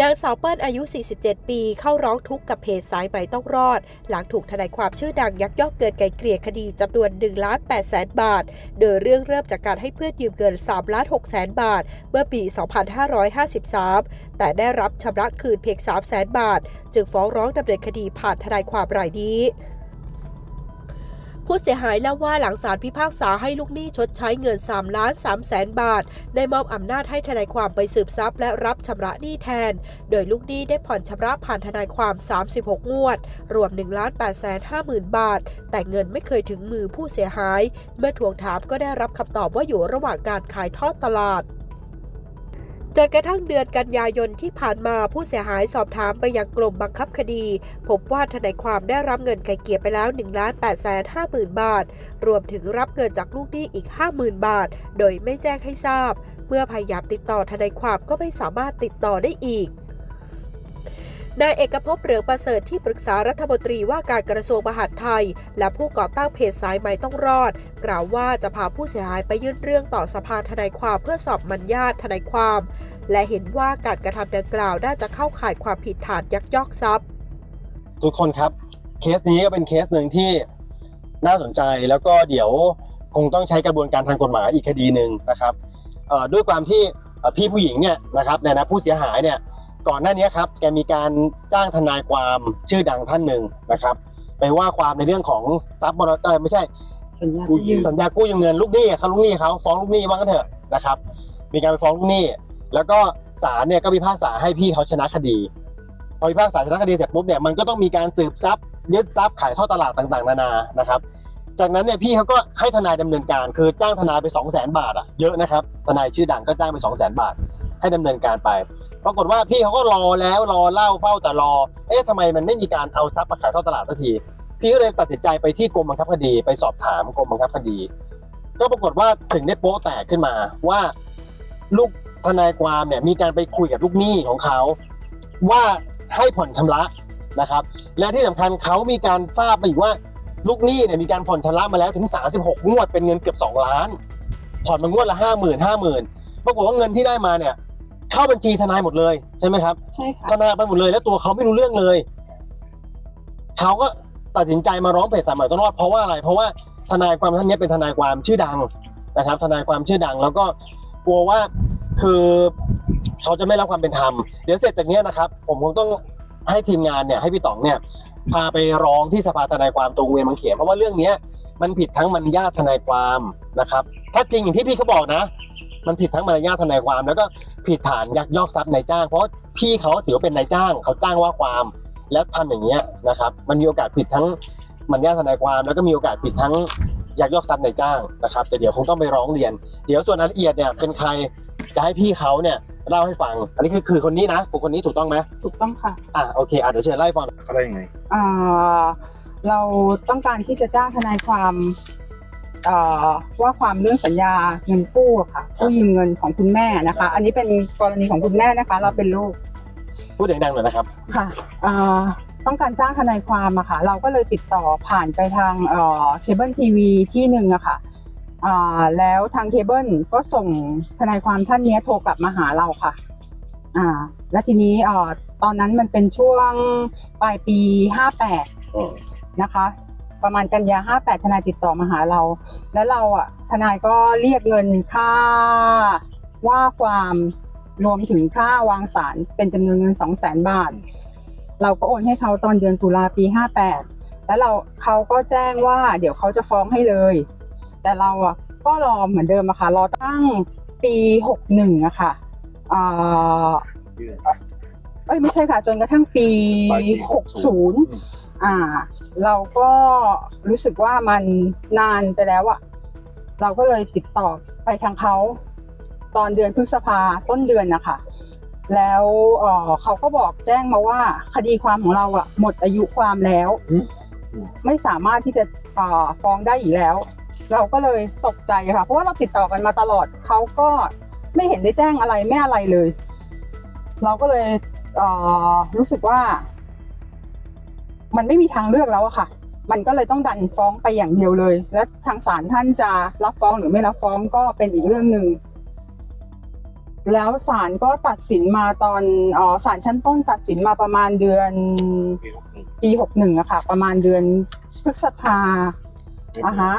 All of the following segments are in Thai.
นางสาวเปิ้ลอายุ 47 ปี เข้าร้องทุกข์กับเพจสายใหม่ต้องรอด หลังถูกทนายความชื่อดังยักยอกเกินไกลเกลี่ยคดีจำนวน1ล้าน8แสนบาท โดยเรื่องเริ่มจากการให้เพื่อนยืมเงิน3ล้าน6แสนบาท เมื่อปี 2553 แต่ได้รับชำระคืนเพียง3แสนบาท จึงฟ้องร้องดำเนินคดีผ่านทนายความรายนี้ ผู้เสียหายเล่าว่าหลังศาลพิพากษาให้ลูกหนี้ชดใช้เงิน3ล้าน3แสนบาท ได้มอบอำนาจให้ทนายความไปสืบทรัพย์และรับชำระหนี้แทน โดยลูกหนี้ได้ผ่อนชำระผ่านทนายความ 36 งวด รวม1ล้าน8แสน5หมื่นบาท แต่เงินไม่เคยถึงมือผู้เสียหาย เมื่อทวงถามก็ได้รับคำตอบว่าอยู่ระหว่างการขายทอดตลาด จนกระทั่งเดือนกันยายนที่ผ่านมาผู้เสียหายสอบถามไปยังกรมบังคับคดี พบว่าทนายความได้รับเงินไก่เกี่ยไปแล้ว1ล้าน8 5 0 0 0 บาท รวมถึงรับเงินจากลูกหนี้อีก 50,000 บาท โดยไม่แจ้งให้ทราบ เมื่อพยายามติดต่อทนายความก็ไม่สามารถติดต่อได้อีก นายเอกภพเหลืองประเสริฐที่ปรึกษารัฐมนตรีว่าการกระทรวงมหาดไทย และผู้ก่อตั้งเพจสายใหม่ต้องรอด กล่าวว่าจะพาผู้เสียหายไปยื่นเรื่องต่อสภาทนายความเพื่อสอบมัญญาตทนายความ และเห็นว่าการกระทำดังกล่าวน่าจะเข้าข่ายความผิดฐานยักยอกทรัพย์ ทุกคนครับเคสนี้ก็เป็นเคสหนึ่งที่น่าสนใจแล้วก็เดี๋ยวคงต้องใช้กระบวนการทางกฎหมายอีกคดีหนึ่งนะครับด้วยความที่พี่ผู้หญิงเนี่ยนะครับในฐานะผู้เสียหายเนี่ย ก่อนหน้านี้ครับแกมีการจ้างทนายความชื่อดังท่านหนึ่งนะครับ ไปว่าความในเรื่องของทรัพย์มรดกเอ่อไม่ใช่สัญญากู้ยืมสัญญากู้ยืมเงินลูกหนี้เขาลูกหนี้เขาฟ้องลูกหนี้ว่างั้นเถอะนะครับ มีการไปฟ้องลูกหนี้ แล้วก็ศาลเนี่ยก็พิพากษาให้พี่เขาชนะคดีพอพิพากษาชนะคดีเสร็จปุ๊บเนี่ยมันก็ต้องมีการสืบทรัพย์ยึดทรัพย์ขายทอดตลาดต่างๆ นานานะครับ จากนั้นเนี่ยพี่เขาก็ให้ทนายดำเนินการ คือจ้างทนายไป 2 0 0 0 0 0 บาทอะเยอะนะครับทนายชื่อดังก็จ้างไป 2 0 0 0 0 0 บาท ให้ดำเนินการไป ปรากฏว่าพี่เขาก็รอแล้วรอเล่าเฝ้าแต่รอ เอ๊ะทำไมมันไม่มีการเอาทรัพย์มาขายทอดตลาดสักที พี่ก็เลยตัดสินใจไปที่กรมบังคับคดี ไปสอบถามกรมบังคับคดี ก็ปรากฏว่าถึงได้โป๊ะแตกขึ้นมาว่าลูกทนายความเนี่ยมีการไปคุยกับลูกหนี้ของเขา ว่าให้ผ่อนชำระนะครับ และที่สำคัญเขามีการทราบมาอีกว่าลูกหนี้เนี่ยมีการผ่อนชำระมาแล้วถึง 36 งวดเป็นเงินเกือบ 2 ล้าน ผ่อนมางวดละห้าหมื่นห้าหมื่นปรากฏว่าเงินที่ได้มาเนี่ย เข้าบัญชีทนายหมดเลยใช่ไหมครับใช่ค่ะทนายไปหมดเลยแล้วตัวเขาไม่รู้เรื่องเลยเขาก็ตัดสินใจมาร้องเพจสายใหม่ต้องรอดเพราะว่าอะไร เพราะว่าทนายความท่านนี้เป็นทนายความชื่อดังนะครับ ทนายความชื่อดัง แล้วก็กลัวว่าคือเขาจะไม่รับความเป็นธรรมเดี๋ยวเสร็จจากเนี้ยนะครับ ผมคงต้องให้ทีมงานเนี่ยให้พี่ต๋องเนี่ยพาไปร้องที่สภาทนายความตรงเวียนบางเขนเพราะว่าเรื่องเนี้ยมันผิดทั้งมารยาททนายความนะครับ ถ้าจริงอย่างที่พี่เขาบอกนะ มันผิดทั้งมารยาททนายความ แล้วก็ผิดฐานยักยอกทรัพย์นายจ้าง เพราะพี่เขาถือว่าเป็นนายจ้าง เขาจ้างว่าความแล้วทำอย่างเงี้ยนะครับ มันมีโอกาสผิดทั้งมารยาททนายความ แล้วก็มีโอกาสผิดทั้งยักยอกทรัพย์นายจ้างนะครับแต่เดี๋ยวคงต้องไปร้องเรียน เดี๋ยวส่วนรายละเอียดเนี่ยเป็นใครจะให้พี่เขาเนี่ยเล่าให้ฟัง อันนี้คือคือคนนี้นะคนนี้ถูกต้องไหมถูกต้องค่ะ อะโอเคอะเดี๋ยวเชิญเล่าให้ฟังเขาได้ยังไงอ่าเราต้องการที่จะจ้างทนายความอ่า ว่าความเรื่องสัญญาเงินกู้อะค่ะกู้ยืมเงินของคุณแม่นะคะ อันนี้เป็นกรณีของคุณแม่นะคะ เราเป็นลูกพูดดังๆหน่อยนะครับค่ะอ่าต้องการจ้างทนายความอะค่ะ เราก็เลยติดต่อผ่านไปทางเคเบิลทีวีที่หนึ่งอะค่ะอ่าแล้วทางเคเบิลก็ส่งทนายความท่านเนี้ยโทรกลับมาหาเราค่ะอ่าและทีนี้อ่าตอนนั้นมันเป็นช่วงปลายปี 58 นะคะ ประมาณกันยา58ทนายติดต่อมาหาเรา แล้วเราอะทนายก็เรียกเงินค่าว่าความรวมถึงค่าวางสารเป็นจำนวนเงิน 200,000บาท เราก็โอนให้เขาตอนเดือนตุลาปี 58 แล้วเราเขาก็แจ้งว่าเดี๋ยวเขาจะฟ้องให้เลย แต่เราอะก็รอเหมือนเดิมอะค่ะรอตั้งปี 61อะค่ะอ่าเดือนเอ้ยไม่ใช่ค่ะจนกระทั่งปีปลายปี60 อ่า เราก็รู้สึกว่ามันนานไปแล้วอะเราก็เลยติดต่อไปทางเขาตอนเดือนพฤษภาต้นเดือนนะคะแล้วเเขาก็บอกแจ้งมาว่าคดีความของเราอะหมดอายุความแล้ว ไม่สามารถที่จะฟ้องได้อีกแล้ว เราก็เลยตกใจค่ะเพราะว่าเราติดต่อกันมาตลอดเขาก็ไม่เห็นได้แจ้งอะไรไม่อะไรเลย เราก็เลยเรู้สึกว่า มันไม่มีทางเลือกแล้วอะค่ะ มันก็เลยต้องดันฟ้องไปอย่างเดียวเลย และทางศาลท่านจะรับฟ้องหรือไม่รับฟ้องก็เป็นอีกเรื่องหนึ่งแล้วศาลก็ตัดสินมาตอนอ๋อศาลชั้นต้นตัดสินมาประมาณเดือนปีหกหนึ่งอะค่ะ ประมาณเดือนพฤษภาอะฮะ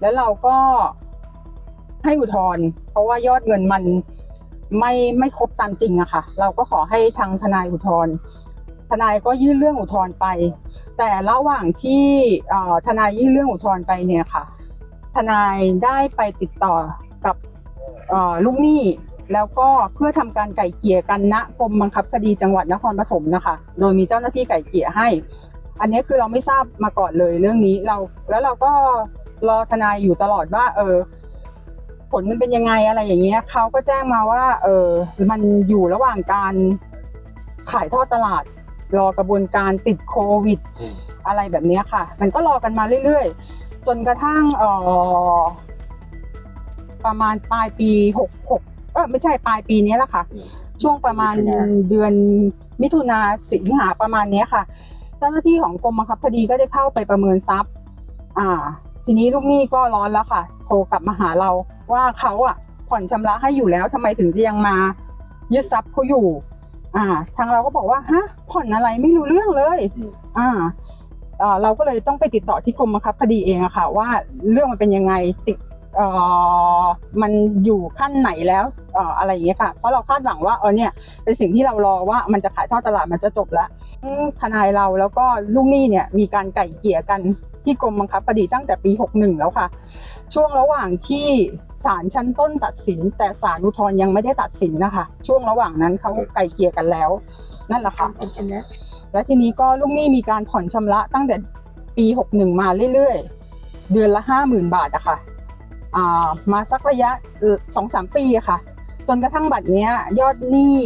แล้วเราก็ให้อุทธรณ์เพราะว่ายอดเงินมันไม่ไม่ครบตามจริงอะค่ะ เราก็ขอให้ทางทนายอุทธรณ์ ทนายก็ยื่นเรื่องอุทธรณ์ไป แต่ระหว่างที่ทนายยื่นเรื่องอุทธรณ์ไปเนี่ยค่ะ ทนายได้ไปติดต่อกับลูกหนี้แล้วก็เพื่อทำการไก่เกี่ยกันณกรมบังคับคดีจังหวัดนครปฐมนะคะ โดยมีเจ้าหน้าที่ไก่เกี่ยให้ อันนี้คือเราไม่ทราบมาก่อนเลยเรื่องนี้เราแล้วเราก็รอทนายอยู่ตลอดว่า เออ ผลมันเป็นยังไงอะไรอย่างเงี้ยเขาก็แจ้งมาว่า เออมันอยู่ระหว่างการขายทอดตลาด รอกระบวนการติดโควิดอืมอะไรแบบเนี้ยค่ะ มันก็รอกันมาเรื่อยๆ จนกระทั่งเออประมาณปลายปีหกหกเออไม่ใช่ปลายปีนี้แหละค่ะ ช่วงประมาณมิถุนาเดือนมิถุนาสิงหาประมาณเนี้ยค่ะ เจ้าหน้าที่ของกรมบังคับคดีก็ได้เข้าไปประเมินทรัพย์ อ่า ทีนี้ลูกหนี้ก็ร้อนแล้วค่ะ โทรกลับมาหาเราว่าเขาอะผ่อนชำระให้อยู่แล้วทำไมถึงจะยังมายึดทรัพย์เขาอยู่ อ่า ทางเราก็บอกว่าฮะผ่อนอะไรไม่รู้เรื่องเลย อ่าเอ่อเราก็เลยต้องไปติดต่อที่กรมบังคับคดีเองอะค่ะ ว่าเรื่องมันเป็นยังไงติดเอ่อมันอยู่ขั้นไหนแล้วเอ่ออะไรอย่างเงี้ยค่ะ เพราะเราคาดหวังว่าเออเนี่ยเป็นสิ่งที่เรารอว่ามันจะขายทอดตลาดมันจะจบแล้วทนายเราแล้วก็ลูกหนี้เนี่ยมีการไก่เกลี่ยกัน ที่กรมบังคับคดีตั้งแต่ปี 61 แล้วค่ะ ช่วงระหว่างที่ศาลชั้นต้นตัดสิน แต่ศาลอุทธรณ์ยังไม่ได้ตัดสินนะคะ ช่วงระหว่างนั้นเขาไก่เกลี่ยกันแล้ว นั่นแหละค่ะและทีนี้ก็ลูกหนี้มีการผ่อนชำระตั้งแต่ปี 61 มาเรื่อยๆ เดือนละ 50,000 บาทอะค่ะอ่ามาสักระยะสองสามปีอะค่ะ จนกระทั่งบัดเนี้ยยอดหนี้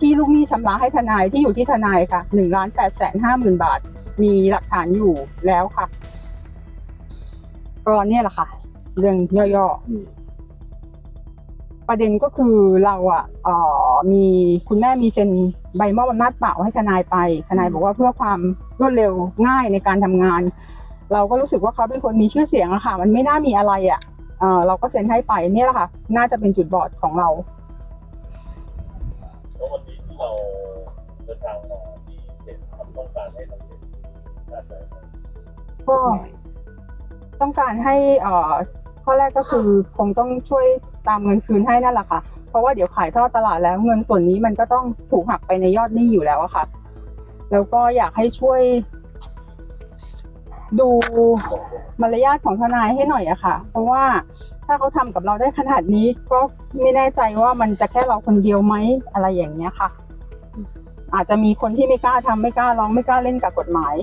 ที่ลูกหนี้ชำระให้ทนายที่อยู่ที่ทนายค่ะ1ล้าน8แสน5หมื่นบาท มีหลักฐานอยู่แล้วค่ะ ก็เนี่ยแหละค่ะ เรื่องย่อๆ ประเด็นก็คือเราอะออมีคุณแม่มีเซ็นใบมอบอำนาจเปล่าให้ทนายไป ทนายบอกว่าเพื่อความรวดเร็วง่ายในการทำงาน เราก็รู้สึกว่าเขาเป็นคนมีชื่อเสียงอะค่ะ มันไม่น่ามีอะไรอะเอ่อเราก็เซ็นให้ไปเนี่ยแหละค่ะ น่าจะเป็นจุดบอดของเราแล้ววันนี้ที่เราเดินทาง ก็ต้องการให้เอ่อข้อแรกก็คือคงต้องช่วยตามเงินคืนให้นั่นแหละค่ะ เพราะว่าเดี๋ยวขายทอดตลาดแล้ว เงินส่วนนี้มันก็ต้องถูกหักไปในยอดหนี้อยู่แล้วอะค่ะ แล้วก็อยากให้ช่วย ดูมารยาทของทนายให้หน่อยอะค่ะ เพราะว่าถ้าเขาทำกับเราได้ขนาดนี้ก็ไม่แน่ใจว่ามันจะแค่เราคนเดียวไหมอะไรอย่างเงี้ยค่ะ อาจจะมีคนที่ไม่กล้าทำไม่กล้าร้องไม่กล้าเล่นกับกฎหมาย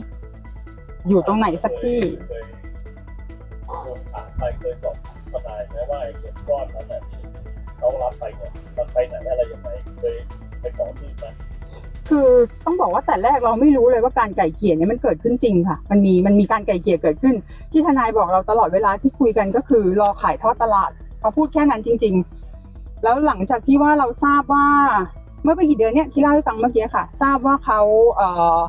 อยู่ตรงไหนสักที่เคยรวมถามไปเคยสอบทนายไหมว่าไอ้เงินก้อนนั้นน่ะที่เขารับไปเนี่ยมันไปไหนอะไรยังไงเคยไปขอคืนไหมคือต้องบอกว่าแต่แรกเราไม่รู้เลยว่าการไก่เกลี่ยเนี่ยมันเกิดขึ้นจริงค่ะ มันมีมันมีการไก่เกลี่ยเกิดขึ้น ที่ทนายบอกเราตลอดเวลาที่คุยกันก็คือรอขายทอดตลาดเขาพูดแค่นั้นจริง ๆ แล้วหลังจากที่ว่าเราทราบว่า เมื่อไม่กี่เดือนเนี่ยที่เล่าให้ฟังเมื่อกี้ค่ะ ทราบว่าเขาเอ่อ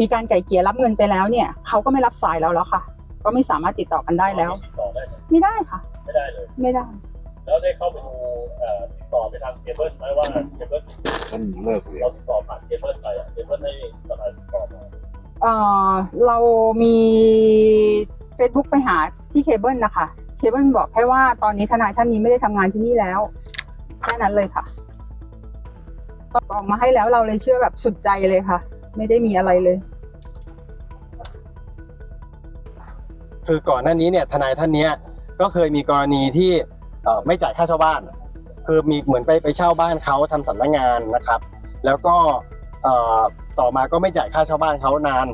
มีการไก่เกลี่ยรับเงินไปแล้วเนี่ยเขาก็ไม่รับสายเราแล้วค่ะ ก็ไม่สามารถติดต่อกันได้แล้ว ติดต่อได้ไหมไม่ได้ค่ะ ไม่ได้เลย ไม่ได้ แล้วได้เข้าไปดูเอ่อติดต่อไปทางเคเบิลไหมว่าเคเบิลมันเลิกเรียเรานติดต่อผ่านเคเบิลไปอะเคเบิลให้ทนายติดต่อมาเอ่อเรามี Facebook ไปหาที่เคเบิลนะคะ เคเบิลบอกแค่ว่าตอนนี้ทนายท่านนี้ไม่ได้ทำงานที่นี่แล้ว แค่นั้นเลยค่ะตอบออกมาให้แล้วเราเลยเชื่อแบบสุดใจเลยค่ะ ไม่ได้มีอะไรเลย คือก่อนหน้านี้เนี่ยทนายท่านเนี้ยก็เคยมีกรณีที่เอ่อไม่จ่ายค่าเช่าบ้าน คือมีเหมือนไปไปเช่าบ้านเขาทำสำนักงานนะครับ แล้วก็เอ่อต่อมาก็ไม่จ่ายค่าเช่าบ้านเขานาน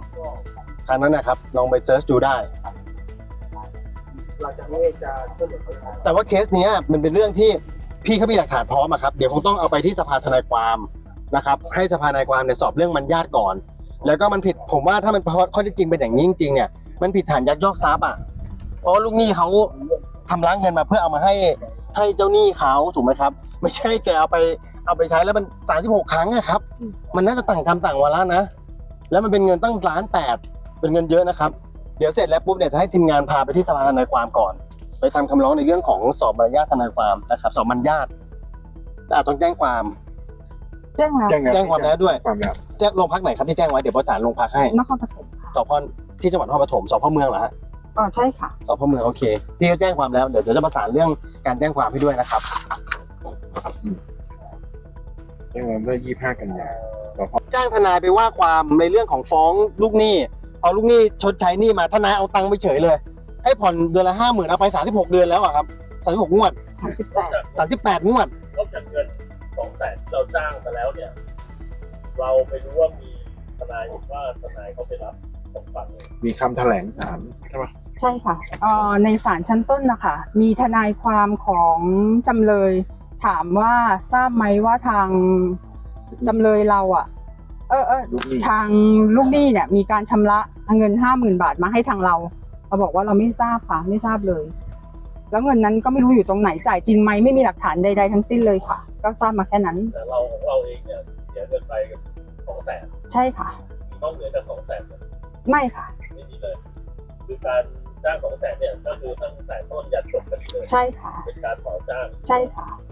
ครั้งนั้นนะครับลองไปเซิร์ชดูได้หลังจากนี้จะช่วยเหลือเขายังไงแต่ว่าเคสเนี้ยมันเป็นเรื่องที่พี่เขามีหลักฐานพร้อมอะครับ เดี๋ยวคงต้องเอาไปที่สภาทนายความ นะครับให้สภานายความเนี่ยสอบเรื่องมันญาติก่อน แล้วก็มันผิดผมว่าถ้ามันข้อที่จริงเป็นอย่างนี้จริงๆเนี่ยมันผิดฐานยักยอกทรัพย์อะเพราะลูกหนี้เขาทำล้างเงินมาเพื่อเอามาให้ให้เจ้าหนี้เขาถูกไหมครับ ไม่ใช่แกเอาไปเอาไปใช้แล้วมันสามสิบหกครั้งอะครับ มันน่าจะต่างกรรมต่างวาระนะ แล้วมันเป็นเงินตั้งล้านแปดเป็นเงินเยอะนะครับ เดี๋ยวเสร็จแล้วปุ๊บเนี่ยจะให้ทีมงานพาไปที่สภาทนายความก่อน ไปทำคำร้องในเรื่องของสอบมารยาททนายความนะครับ สอบมารยาต่อาจต้องแจ้งความ แจ้งแล้วแจ้งความแล้วด้วย ความแล้วแจ้งโรงพักไหนครับที่แจ้งไว้เดี๋ยวประสานโรงพักให้นครปฐมค่ะสพที่จังหวัดนครปฐมสพเมืองเหรอฮะอ๋อใช่ค่ะสพเมืองโอเคพี่เขาแจ้งความแล้วเดี๋ยวเดี๋ยวจะประสานเรื่องการแจ้งความให้ด้วยนะครับ แจ้งความเมื่อ25กันยาสพจ้างทนายไปว่าความในเรื่องของฟ้องลูกหนี้เอาลูกหนี้ชดใช้หนี้มาทนายเอาตังค์ไปเฉยเลย ให้ผ่อนเดือนละห้าหมื่นเอาไปสามสิบหกเดือนแล้วอะครับสามสิบหกงวด38สามสิบแปดงวด นอกจากเงิน สองแสนเราจ้างไปแล้วเนี่ย เราไม่รู้ว่ามีทนายบอกว่าทนายเขาไปรับสองฝั่งเลยมีคำแถลงศาลใช่ไหมใช่ค่ะเอ่อในศาลชั้นต้นนะคะมีทนายความของจำเลย ถามว่าทราบไหมว่าทางจำเลยเราอะ เออเออ ลูกหนี้ทางลูกหนี้เนี่ยมีการชำระเงินห้าหมื่นบาทมาให้ทางเราเราบอกว่าเราไม่ทราบค่ะ ไม่ทราบเลย แล้วเงินนั้นก็ไม่รู้อยู่ตรงไหนจ่ายจริงไหมไม่มีหลักฐานใด ๆ ทั้งสิ้นเลยค่ะ ก็ทราบมาแค่นั้น แต่เราของเราเองเนี่ยเสียเงินไปสองแสนใช่ค่ะมีนอกเหนือจากสองแสนไม่ค่ะไม่มีเลยคือการจ้างสองแสนเนี่ยก็คือตั้งแต่ต้นยันจบกันเลยใช่ค่ะ เป็นการขอจ้างใช่ค่ะแ